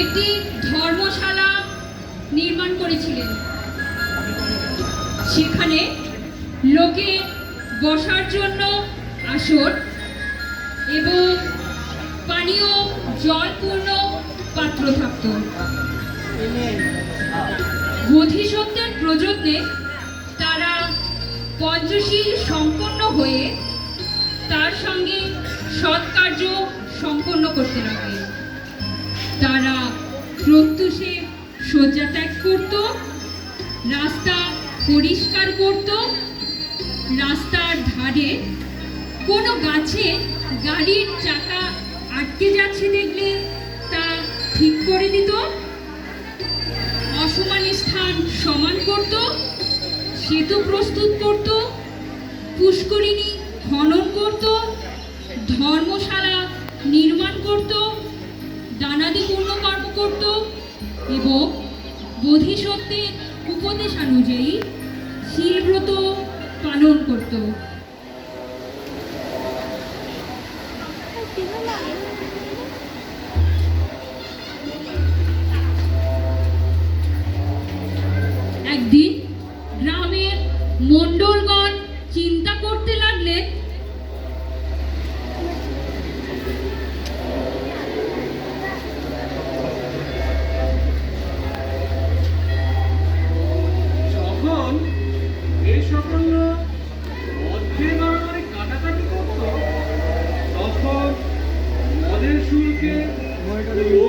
একটি ধর্মশালা নির্মাণ করেছিলেন। সেখানে লোকে বসার জন্য আসন এবং পানীয় জলপূর্ণ পাত্র থাকত। বোধিসত্ত্বের প্রযত্নে তারা পঞ্চশীল সম্পন্ন হয়ে তার সঙ্গে সৎকার্য সম্পন্ন করতে লাগলেন। তারা প্রত্যুষে শয্যা ত্যাগ করত, রাস্তা পরিষ্কার করত, রাস্তার ধারে কোনো গাছে গাড়ির চাকা আটকে যাচ্ছে দেখলে তা ঠিক করে দিত। অসমান স্থান সমান করত, সেতু প্রস্তুত করত, পুষ্করিণী উপদেশানুযায়ী শিলব্রত পালন করত।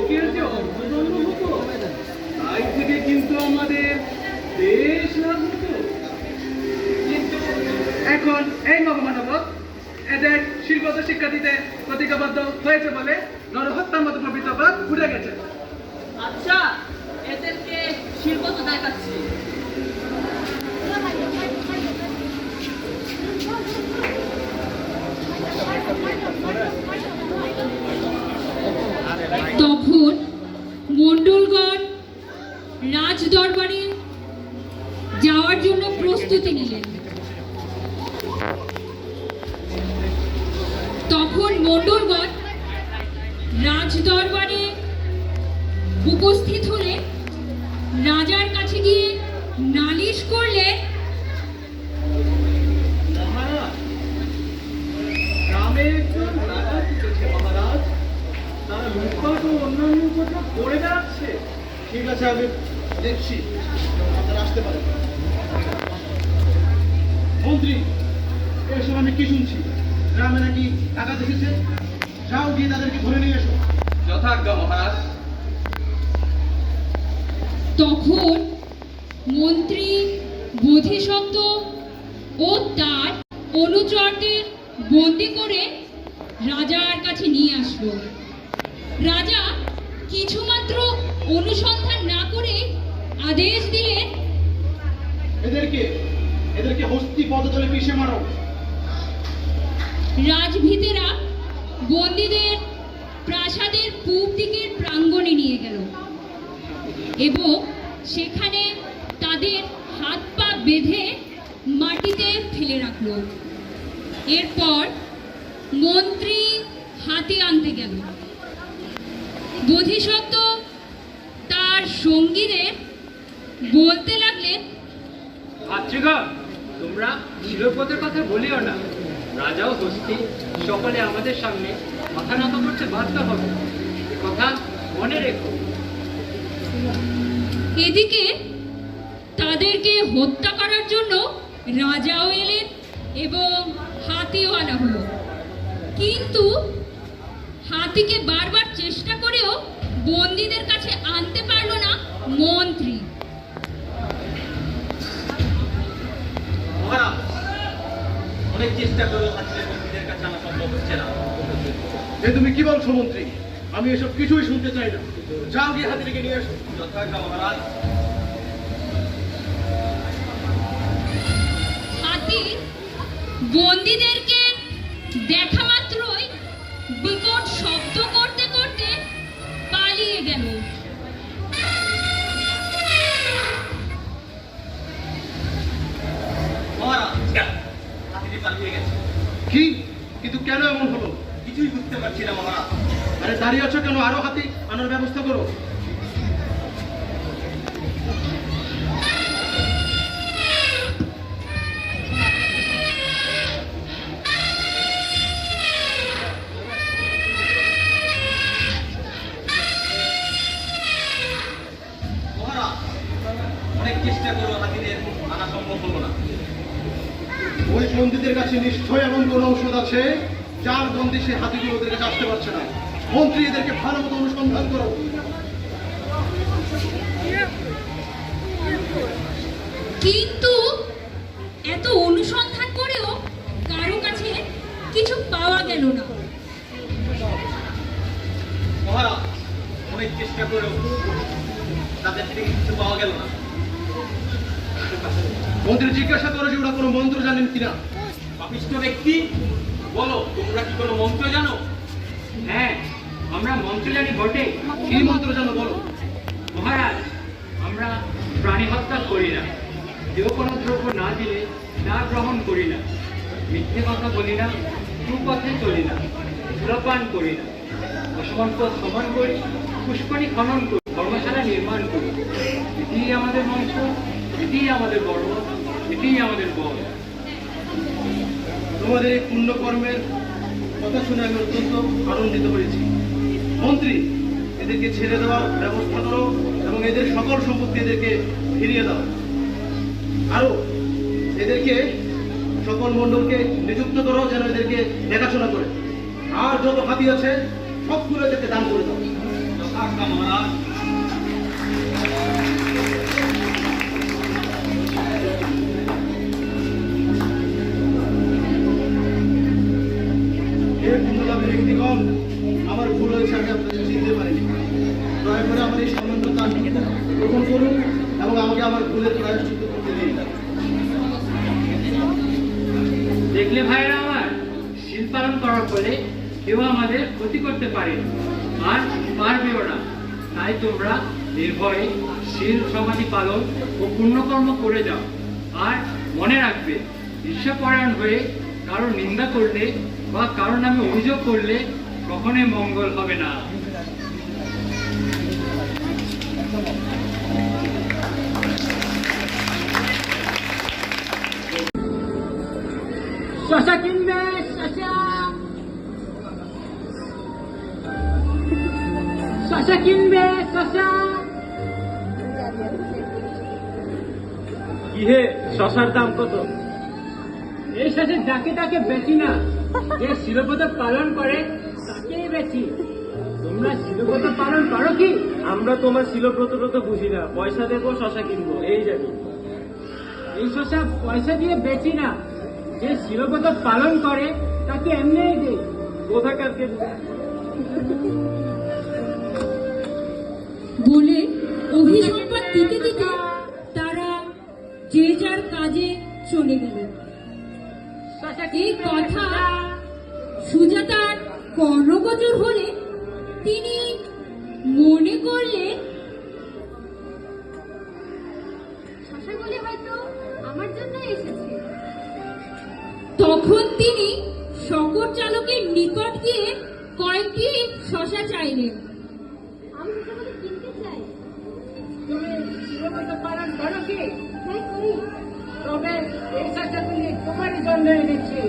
লোকের যে অর্থদণ্ড হতো তাই থেকে কিন্তু আমাদের বেশ লাভ হতো এখন এই নবমানব এদের শিল্পত শিক্ষা দিতে প্রতিজ্ঞাবদ্ধ হয়েছে বলে নরহত্যার মতো প্রবৃত্তবাদ ঘুরে গেছে। আচ্ছা এদেরকে শিল্প তো দেখাচ্ছি তখন মণ্ডলগণ রাজ দরবারে যাওয়ার জন্য প্রস্তুতি নিলেন। তখন মণ্ডলগণ রাজ দরবারে উপস্থিত হলে রাজার কাছে গিয়ে নালিশ করলে অন্যান্য কথা করে বেড়াচ্ছে ঠিক আছে, আমি দেখছি। আসতে পারেন। মন্ত্রী এসব আমি কি শুনছি? গ্রামে নাকি টাকা দেখেছে যাও গিয়ে তাদেরকে ধরে নিয়ে এসো। যথাজ্ঞা মহারাজ। তখন মন্ত্রী বোধিসত্ত্ব ও তার অনুচরদের বন্দি করে রাজার কাছে নিয়ে আসলো। রাজা কিছুমাত্র অনুসন্ধান না করে আদেশ দিলেন এদেরকে এদেরকে হস্তি পদতলে পিষে মারো। রাজভীতেরা বন্দীদের প্রাসাদের পূব দিকের প্রাঙ্গণে নিয়ে গেল এবং সেখানে তাদের হাত পা বেঁধে মাটিতে ফেলে রাখল। এরপর মন্ত্রী হাতে আনতে গেল। বোধিসত্ত্ব তার সঙ্গীদের বলতে লাগলেন ভাতৃগণ তোমরা শিরপদের কথা বলিও না। রাজাও হস্তি, সকলে আমাদের সামনে মাথা নত করতে বাধ্য হবে। কথা মনে রেখো। এদিকে তাদেরকে হত্যা করার জন্য রাজাও এলেন এবং হাতিও আনা হলো। কিন্তু হাতিকে বারবার চেষ্টা করেও বন্দীদের কাছে আনতে পারল না মন্ত্রী। অনেক চেষ্টা করেও মন্ত্রীদের কাছে আনা সম্ভব হচ্ছে না। এ তুমি কি বলছো মন্ত্রী? আমি এসব কিছুই শুনতে চাই না। যাও গিয়ে হাতিকে নিয়ে এসো। যথাজ্ঞা মহারাজ। হাতি বন্দীদেরকে দেখা মাত্রই বিকট জি, কিন্তু কেন এমন হলো? কিছুই বুঝতে পারছি না, মহারাজ। আরে দাঁড়িয়ে আছো কেন? আরও হাতে আনার ব্যবস্থা করো। চেষ্টা করল হাতিদের আনা সম্ভব হলো না। ওই বন্দীদের কাছে নিশ্চয় এমন কোন ঔষধ আছে? যার বন্দি সে হাতিগুলো ওদের কাছে আসতে পারছে না। মন্ত্রী এদেরকে ভালো মতো অনুসন্ধান করো। কিন্তু এত অনুসন্ধান করেও কারও কাছে কিছু পাওয়া গেল না। মহারাজ অনেক চেষ্টা করেও তাদের থেকে কিছু পাওয়া গেল না। মন্ত্রী জিজ্ঞাসা করো যে ওরা কোনো মন্ত্র জানেন কিনা। পাপিষ্ঠ ব্যক্তি বলো তোমরা কি কোনো মন্ত্র জানো? হ্যাঁ আমরা মন্ত্র জানি বটে। কি মন্ত্র জানো বলো? মহারাজ আমরা প্রাণী হত্যা করি না। কেউ কোনো দ্রব্য না দিলে না গ্রহণ করি না। মিথ্যে কথা বলি না সুপথে চলি না সুরপান করি না। অসমর্পদ সমান করি পুষ্করী খনন করি ধর্মশালা নির্মাণ করি। এটিই আমাদের মঞ্চ এটিই আমাদের গর্ব, এটিই আমাদের বল। তোমাদের এই পুণ্য কর্মের কথা শুনে আমি অত্যন্ত আনন্দিত হয়েছি। মন্ত্রী, এদেরকে ছেড়ে দেওয়ার ব্যবস্থা করো এবং এদের সকল সম্পত্তি এদেরকে ফিরিয়ে দাও। আরও এদেরকে সকল মণ্ডলকে নিযুক্ত করো যেন এদেরকে দেখাশোনা করে। আর যত হাতি আছে, সবগুলো এদেরকে দান করে দাও। মহারাজ। ব্যক্তিগণ আমার ভুল হয়েছে আমি আপনাদের চিনতে পারিনি। দয়া করে আমার এই সামান্য গ্রহণ করুন এবং আমাকে আমার ভুলের প্রায়শ্চিত্ত করতে দিন। দেখলে ভাইরা আমার শিল করার ফলে কেউ আমাদের ক্ষতি করতে পারে আর পারবেও না। তাই তোমরা নির্ভয়ে শিল সমাধি পালন ও পুণ্যকর্ম করে যাও। আর মনে রাখবে ঈশ্বরপরায়ণ হয়ে কারও নিন্দা করলে বা কারও নামে অভিযোগ করলে কখনোই মঙ্গল হবে না। শশা কিনবে শশা। শশা কিনবে শশা। কি হে শশার দাম কত? এই সাথে যাকে তাকে বেশি না। যে শিলপদ পালন করে তাকেই বেশি তোমরা শিলপদ পালন করো কি? আমরা তোমার শিলব্রত তো বুঝি না। পয়সা দেবো শশা কিনবো এই জানি। এই শশা পয়সা দিয়ে বেশি না। যে শিলপদ পালন করে তাকে এমনিই দেয় কোথাকারকে? বলে অভিসম্পাদ দিতে দিতে তারা যে যার কাজে চলে গেল শশা এই কথা সুজাতার কর্ণগোচর হলে তিনি মনে করলেন শশাগুলি হয়তো আমার জন্যই এসেছে। তখন তিনি শকর চালকের নিকট গিয়ে কয়েকটি শশা চাইলেন। আমি কিনতে চাই। তুমি শিলপদ তবে এই শশাগুলি তোমারই জন্য এনেছি।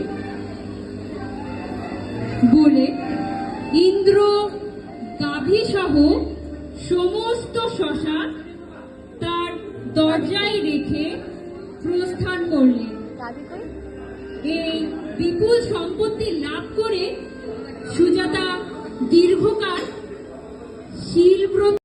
বলে ইন্দ্র গাভী সহ সমস্ত শশা তার দরজায় রেখে প্রস্থান করলেন। এই বিপুল সম্পত্তি লাভ করে সুজাতা দীর্ঘকাল শিলব্রত